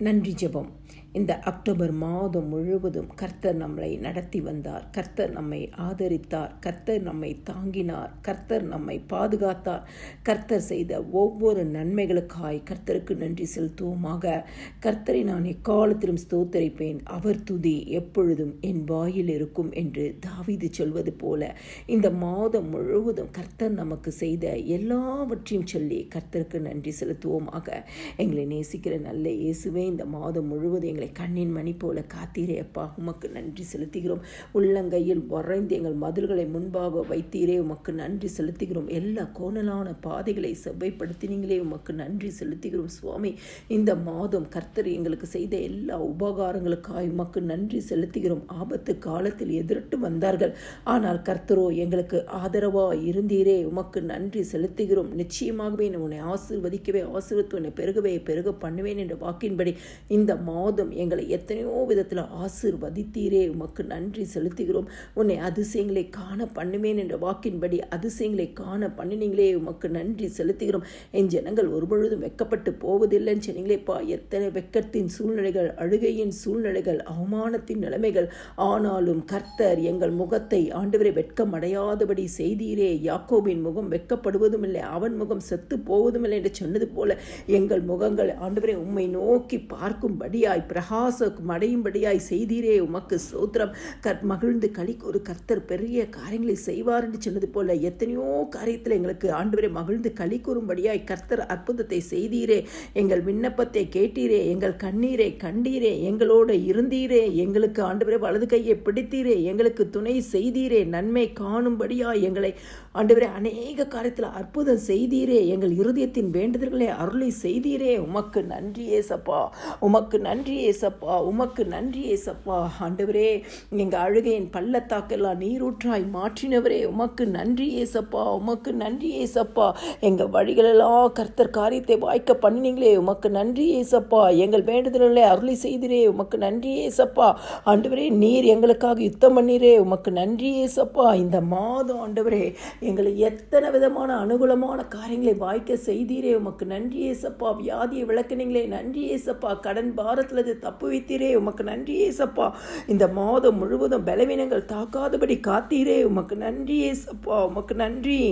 நன்றி ஜெபம். இந்த அக்டோபர் மாதம் முழுவதும் கர்த்தர் நம்மளை நடத்தி வந்தார். கர்த்தர் நம்மை ஆதரித்தார். கர்த்தர் நம்மை தாங்கினார். கர்த்தர் நம்மை பாதுகாத்தார். கர்த்தர் செய்த ஒவ்வொரு நன்மைகளுக்காய் கர்த்தருக்கு நன்றி செலுத்துவோமாக. கர்த்தரை நான் எக்காலத்திலும் ஸ்தோத்தரிப்பேன். அவர் துதி எப்பொழுதும் என் வாயில் இருக்கும் என்று தாவிது சொல்வது போல இந்த மாதம் முழுவதும் கர்த்தர் நமக்கு செய்த எல்லாவற்றையும் சொல்லி கர்த்தருக்கு நன்றி செலுத்துவோமாக. எங்களை நேசிக்கிற நல்ல இயேசுவே இந்த மாதம் முழுவதும் எங்களை கண்ணின் மணி போல காத்தீரே அப்பா. உமக்கு நன்றி செலுத்துகிறோம். உள்ளங்கையில் வரைந்து எங்கள் மதில்களை முன்பாக வைத்தீரே. உமக்கு நன்றி செலுத்துகிறோம். எல்லா கோணலான பாதைகளை செவ்வைப்படுத்தினீங்களே. உமக்கு நன்றி செலுத்துகிறோம் சுவாமி. இந்த மாதம் கர்த்தர் எங்களுக்கு செய்த எல்லா உபகாரங்களுக்காய் உமக்கு நன்றி செலுத்துகிறோம். ஆபத்து காலத்தில் எதிர்த்து வந்தார்கள். ஆனால் கர்த்தரோ எங்களுக்கு ஆதரவாக இருந்தீரே. உமக்கு நன்றி செலுத்துகிறோம். நிச்சயமாகவே நான் உன்னை ஆசிர்வதிக்கவே ஆசிர்வத்து உன்னை பெருகவே பெருக பண்ணுவேன் என்ற வாக்கின்படி இந்த மாதம் எங்களை எத்தனையோ விதத்தில் ஆசீர்வதித்தீரே. உமக்கு நன்றி செலுத்துகிறோம். உன்னை அதிசயங்களை காண பண்ணுவேன் என்ற வாக்கின்படி அதிசயங்களை காண பண்ணினீங்களே. உமக்கு நன்றி செலுத்துகிறோம். என் ஜனங்கள் ஒருபொழுதும் வெக்கப்பட்டு போவதில்லைன்னு சொன்னீங்களேப்பா எத்தனை வெக்கத்தின் சூழ்நிலைகள் அழுகையின் சூழ்நிலைகள் அவமானத்தின் நிலைமைகள். ஆனாலும் கர்த்தர் எங்கள் முகத்தை ஆண்டவரை வெட்கம் அடையாதபடி செய்தீரே. யாக்கோபின் முகம் வெட்கப்படுவதும் இல்லை அவன் முகம் செத்து போவதும் இல்லை என்று சொன்னது போல எங்கள் முகங்கள் ஆண்டவரை உம்மை நோக்கி பார்க்கும்படியாய் பிரகாசக்கும் அடையும்படியாய் செய்தீரே உமக்கு சோத்திரம். கற் மகிழ்ந்து கலிக்கு ஒரு கர்த்தர் பெரிய காரியங்களை செய்வார் என்று சொன்னது போல எத்தனையோ காரியத்தில் எங்களுக்கு ஆண்டவரை மகிழ்ந்து களி கூறும்படியாய் கர்த்தர் அற்புதத்தை செய்தீரே. எங்கள் விண்ணப்பத்தை கேட்டீரே எங்கள் கண்ணீரை கண்டீரே எங்களோடு இருந்தீரே எங்களுக்கு ஆண்டவரை வலது கையை பிடித்தீரே எங்களுக்கு துணை செய்தீரே நன்மை காணும்படியாய் எங்களை ஆண்டவரே அநேக காரியத்தில் அற்புதம் செய்தீரே எங்கள் இருதயத்தின் வேண்டுதல்களை அருளை செய்தீரே. உமக்கு நன்றி ஏசப்பா உமக்கு நன்றி ஏசப்பா உமக்கு நன்றி ஏசப்பா. ஆண்டவரே எங்கள் அழுகையின் பள்ளத்தாக்கெல்லாம் நீரூற்றாய் மாற்றினவரே உமக்கு நன்றி ஏசப்பா உமக்கு நன்றி ஏசப்பா. எங்கள் வழிகளெல்லாம் கர்த்தர் காரியத்தை வாய்க்க பண்ணினீங்களே உமக்கு நன்றி ஏசப்பா. எங்கள் வேண்டுதலே அருளி செய்திரே உமக்கு நன்றி ஏசப்பா. ஆண்டவரே நீர் எங்களுக்காக யுத்தம் பண்ணிரே உமக்கு நன்றி ஏசப்பா. இந்த மாதம் ஆண்டவரே எங்களை எத்தனை விதமான அனுகூலமான காரியங்களை வாய்க்க செய்தீரே உமக்கு நன்றி ஏசப்பா. வியாதியை விளக்குனீங்களே நன்றி ஏசப்பா. கடன் பாரத்தில் தப்பு வைத்தீரே உமக்கு நன்றி ஏசப்பா. இந்த மாதம் முழுவதும் பலவீனங்கள் தாக்காதபடி காத்தீரே உமக்கு நன்றி ஏசப்பா உமக்கு நன்றி.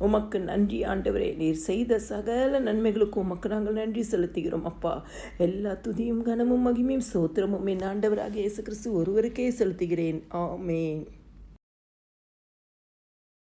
உமக்கு நன்றி ஆண்டவரே. நீர் செய்த சகல நன்மைகளுக்கும் உமக்கு நாங்கள் நன்றி செலுத்துகிறோம் அப்பா. எல்லா துதியும் கனமும் மகிமையும் சோத்திரமும் என் ஆண்டவராக இயேசு கிறிஸ்து ஒருவருக்கே செலுத்துகிறேன். ஆமேன்.